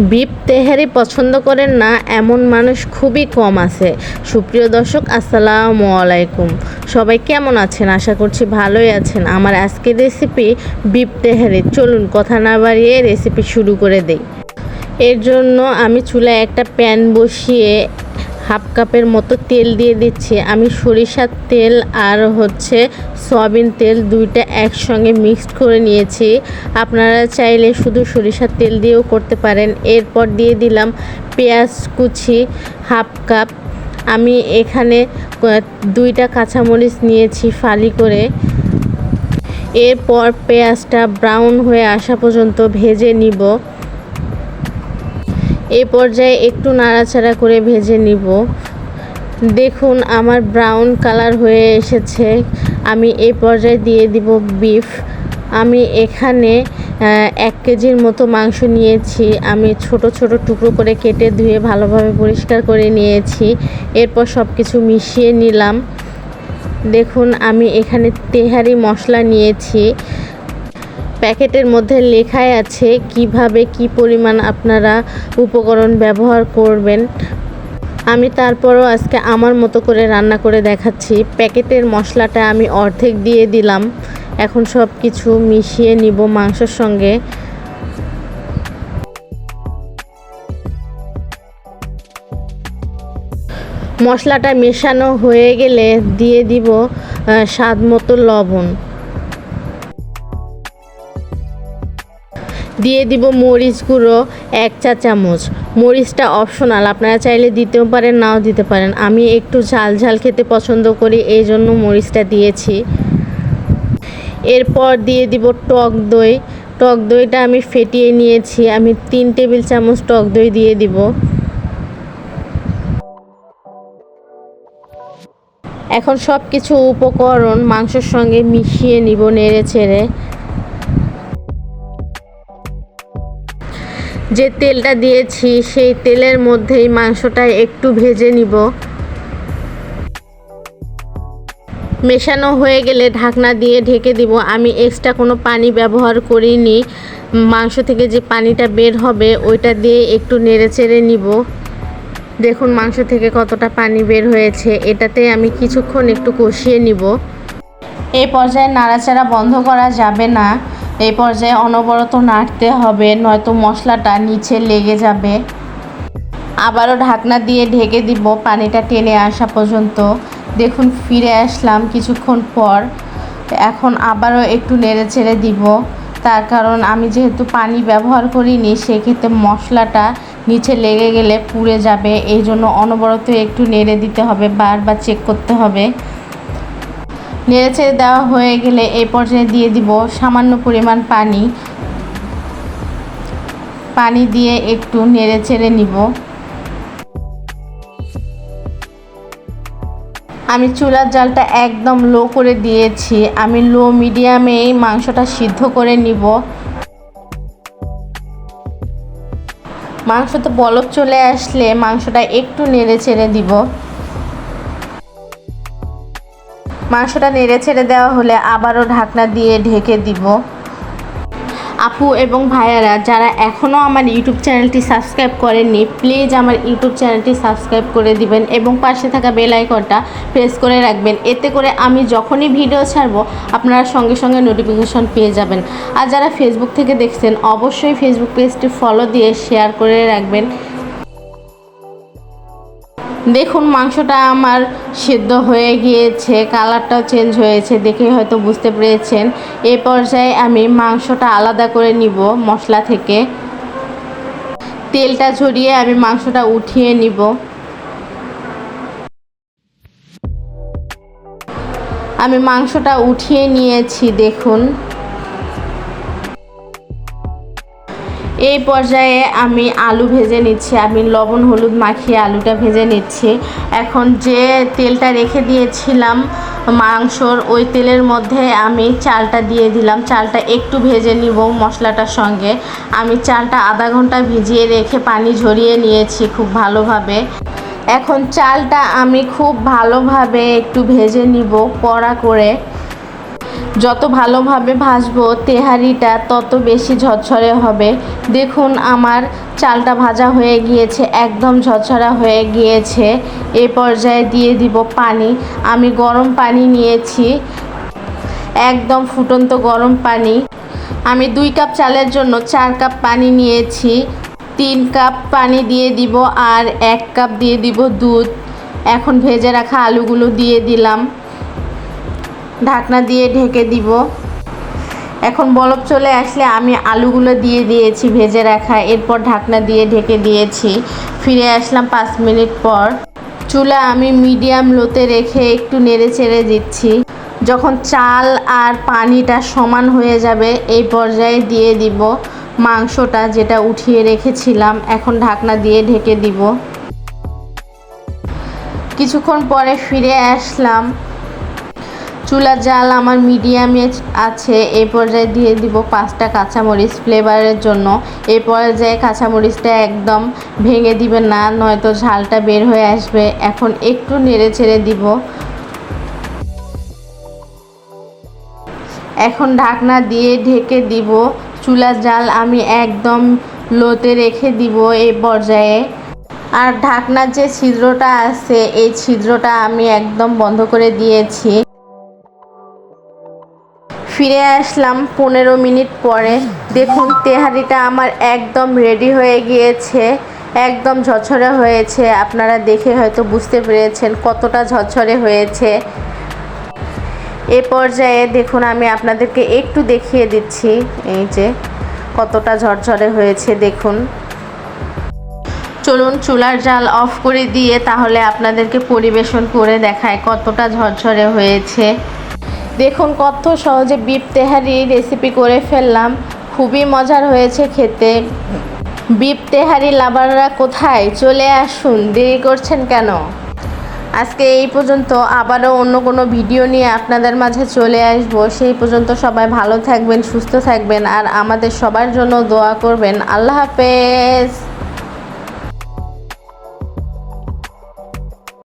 Beep তেহারি পছন্দ করেন না, এমন মানুষ খুবই কম আছে। সুপ্রিয় দর্শক, আসসালামু আলাইকুম। সবাই কেমন আছেন? আশা করছি ভালোই আছেন। আমার আজকের রেসিপি বিপ তেহারি। চলুন কথা না বাড়িয়ে রেসিপি শুরু করে দেই। এর জন্য আমি চুলায় একটা প্যান বসিয়ে হাফ কাপের মতো তেল দিয়ে দিচ্ছি। আমি সরিষার তেল আর হচ্ছে সয়াবিন তেল দুইটা একসঙ্গে মিক্সড করে নিয়েছি। আপনারা চাইলে শুধু সরিষার তেল দিয়েও করতে পারেন। এরপর দিয়ে দিলাম পেঁয়াজ কুচি হাফ কাপ। আমি এখানে দুইটা কাঁচামরিচ নিয়েছি ফালি করে। এরপর পেঁয়াজটা ব্রাউন হয়ে আসা পর্যন্ত ভেজে নিব। এই পর্যায়ে একটু নাড়াচাড়া করে ভেজে নিব। দেখুন, আমার ব্রাউন কালার হয়ে এসেছে। আমি এই পর্যায়ে দিয়ে দিব বিফ। আমি এখানে এক কেজির মতো মাংস নিয়েছি। আমি ছোট ছোট টুকরো করে কেটে ধুয়ে ভালোভাবে পরিষ্কার করে নিয়েছি। এরপর সব কিছু মিশিয়ে নিলাম। দেখুন, আমি এখানে তেহারি মশলা নিয়েছি। প্যাকেটের মধ্যে লেখাই আছে কীভাবে কি পরিমাণ আপনারা উপকরণ ব্যবহার করবেন। আমি তারপরও আজকে আমার মতো করে রান্না করে দেখাচ্ছি। প্যাকেটের মশলাটা আমি অর্ধেক দিয়ে দিলাম। এখন সব কিছু মিশিয়ে নিব মাংসের সঙ্গে। মশলাটা মেশানো হয়ে গেলে দিয়ে দিব স্বাদ মতো লবণ। দিয়ে দিব মরিচ গুঁড়ো, এক চা চামচ। মরিচটা অপশনাল আপনারা চাইলে দিতেও পারেন, নাও দিতে পারেন। আমি একটু ঝাল ঝাল খেতে পছন্দ করি, এই জন্য মরিচটা দিয়েছি। এরপর দিয়ে দিব টক দই। টক দইটা আমি ফেটিয়ে নিয়েছি, আমি তিন টেবিল চামচ টক দই দিয়ে দিব। এখন সব কিছু উপকরণ মাংসের সঙ্গে মিশিয়ে নিব নেড়ে ছেড়ে যে তেলটা দিয়েছি, সেই তেলের মধ্যেই মাংসটা একটু ভেজে নিব। মেশানো হয়ে গেলে ঢাকনা দিয়ে ঢেকে দিব। আমি এক্সট্রা কোনো পানি ব্যবহার করিনি। মাংস থেকে যে পানিটা বের হবে, ওইটা দিয়ে একটু নেড়ে চেড়ে নিব। দেখুন মাংস থেকে কতটা পানি বের হয়েছে। এটাতে আমি কিছুক্ষণ একটু কষিয়ে নিব। এই পর্যায়ে নাড়াচাড়া বন্ধ করা যাবে না। এই পর্যায়ে অনবরত নাড়তে হবে, নয়তো মশলাটা নিচে লেগে যাবে। আবারও ঢাকনা দিয়ে ঢেকে দিব পানিটা টেনে আসা পর্যন্ত। দেখুন, ফিরে আসলাম কিছুক্ষণ পর। এখন আবারও একটু নেড়ে ছেড়ে দিব। তার কারণ আমি যেহেতু পানি ব্যবহার করিনি, সেক্ষেত্রে মশলাটা নিচে লেগে গেলে পুড়ে যাবে। এই জন্য অনবরত একটু নেড়ে দিতে হবে, বারবার চেক করতে হবে। নেড়ে ছেড়ে দেওয়া হয়ে গেলে এই পর্যায়ে দিয়ে দিব সামান্য পরিমাণ পানি। পানি দিয়ে একটু নেড়ে ছেড়ে নিব। আমি চুলার জালটা একদম লো করে দিয়েছি। আমি লো মিডিয়ামেই মাংসটা সিদ্ধ করে নিব। মাংসতে বলক চলে আসলে মাংসটা একটু নেড়ে ছেড়ে দিব। মাংসটা নেড়ে ছেড়ে দেওয়া হলে আবারও ঢাকনা দিয়ে ঢেকে দিব। আপু এবং ভাইয়ারা, যারা এখনও আমার ইউটিউব চ্যানেলটি সাবস্ক্রাইব করেননি, প্লিজ আমার ইউটিউব চ্যানেলটি সাবস্ক্রাইব করে দিবেন এবং পাশে থাকা বেল আইকনটা প্রেস করে রাখবেন। এতে করে আমি যখনই ভিডিও ছাড়বো, আপনারা সঙ্গে সঙ্গে নোটিফিকেশন পেয়ে যাবেন। আর যারা ফেসবুক থেকে দেখছেন, অবশ্যই ফেসবুক পেজটি ফলো দিয়ে শেয়ার করে রাখবেন। দেখুন, মাংসটা আমার সেদ্ধ হয়ে গিয়েছে, কালারটাও চেঞ্জ হয়েছে, দেখে হয়তো বুঝতে পেরেছেন। এ পর্যায়ে আমি মাংসটা আলাদা করে নিব মশলা থেকে। তেলটা ঝরিয়ে আমি মাংসটা উঠিয়ে নিব। আমি মাংসটা উঠিয়ে নিয়েছি, দেখুন। এই পর্যায়ে আমি আলু ভেজে নিচ্ছি। আমি লবণ, হলুদ মাখিয়ে আলুটা ভেজে নিচ্ছি। এখন যে তেলটা রেখে দিয়েছিলাম মাংসর, ওই তেলের মধ্যে আমি চালটা দিয়ে দিলাম। চালটা একটু ভেজে নিব মশলাটার সঙ্গে। আমি চালটা আধা ঘণ্টা ভিজিয়ে রেখে পানি ঝরিয়ে নিয়েছি খুব ভালোভাবে। এখন চালটা আমি খুব ভালোভাবে একটু ভেজে নিব, কড়া করে। যত ভালোভাবে ভাজবো তেহারিটা তত বেশি ঝরঝরে হবে। দেখুন আমার চালটা ভাজা হয়ে গিয়েছে, একদম ঝরঝরা হয়ে গিয়েছে। এ পর্যায়ে দিয়ে দিব পানি। আমি গরম পানি নিয়েছি, একদম ফুটন্ত গরম পানি। আমি দুই কাপ চালের জন্য চার কাপ পানি নিয়েছি, তিন কাপ পানি দিয়ে দিব আর এক কাপ দিয়ে দিব দুধ। এখন ভেজে রাখা আলুগুলো দিয়ে দিলাম। ঢাকনা দিয়ে ঢেকে দিব। এখন বলক চলে আসলে আমি আলুগুলো দিয়ে দিয়েছি ভেজে রাখা, এরপর ঢাকনা দিয়ে ঢেকে দিয়েছি। ফিরে আসলাম পাঁচ মিনিট পর। চুলা আমি মিডিয়াম লোতে রেখে একটু নেড়ে চেড়ে দিচ্ছি। যখন চাল আর পানিটা সমান হয়ে যাবে, এই পর্যায়ে দিয়ে দিব মাংসটা যেটা উঠিয়ে রেখেছিলাম। এখন ঢাকনা দিয়ে ঢেকে দিব। কিছুক্ষণ পরে ফিরে আসলাম। চুলার জাল আমার মিডিয়ামে আছে। এই পর্যায়ে দিয়ে দিব পাঁচটা কাঁচামরিচ ফ্লেভারের জন্য। এই পর্যায়ে কাঁচামরিচটা একদম ভেঙে দিবেন না, নয়তো ঝালটা বের হয়ে আসবে। এখন একটু নেড়ে ছেড়ে দিব। এখন ঢাকনা দিয়ে ঢেকে দিব। চুলার জাল আমি একদম লোতে রেখে দিব এই পর্যায়ে। আর ঢাকনার যে ছিদ্রটা আছে, এই ছিদ্রটা আমি একদম বন্ধ করে দিয়েছি। ফিরে আসলাম পনেরো মিনিট পরে। দেখুন, তেহারিটা আমার একদম রেডি হয়ে গিয়েছে, একদম ঝরঝরে হয়েছে। আপনারা দেখে হয়তো বুঝতে পেরেছেন কতটা ঝরঝরে হয়েছে। এ পর্যায়ে দেখুন, আমি আপনাদেরকে একটু দেখিয়ে দিচ্ছি, এই যে কতটা ঝরঝরে হয়েছে, দেখুন। চলুন, চুলার জাল অফ করে দিয়ে তাহলে আপনাদেরকে পরিবেশন করে দেখায় কতটা ঝরঝরে হয়েছে। দেখুন কত সহজে বিপ তেহারি রেসিপি করে ফেললাম। খুবই মজার হয়েছে খেতে। বিপ তেহারি লাভাররা কোথায়? চলে আসুন, দেরি করছেন কেন? আজকে এই পর্যন্ত আবারও অন্য কোনো ভিডিও নিয়ে আপনাদের মাঝে চলে আসব। সেই পর্যন্ত সবাই ভালো থাকবেন, সুস্থ থাকবেন, আর আমাদের সবার জন্য দোয়া করবেন। আল্লাহ হাফেজ।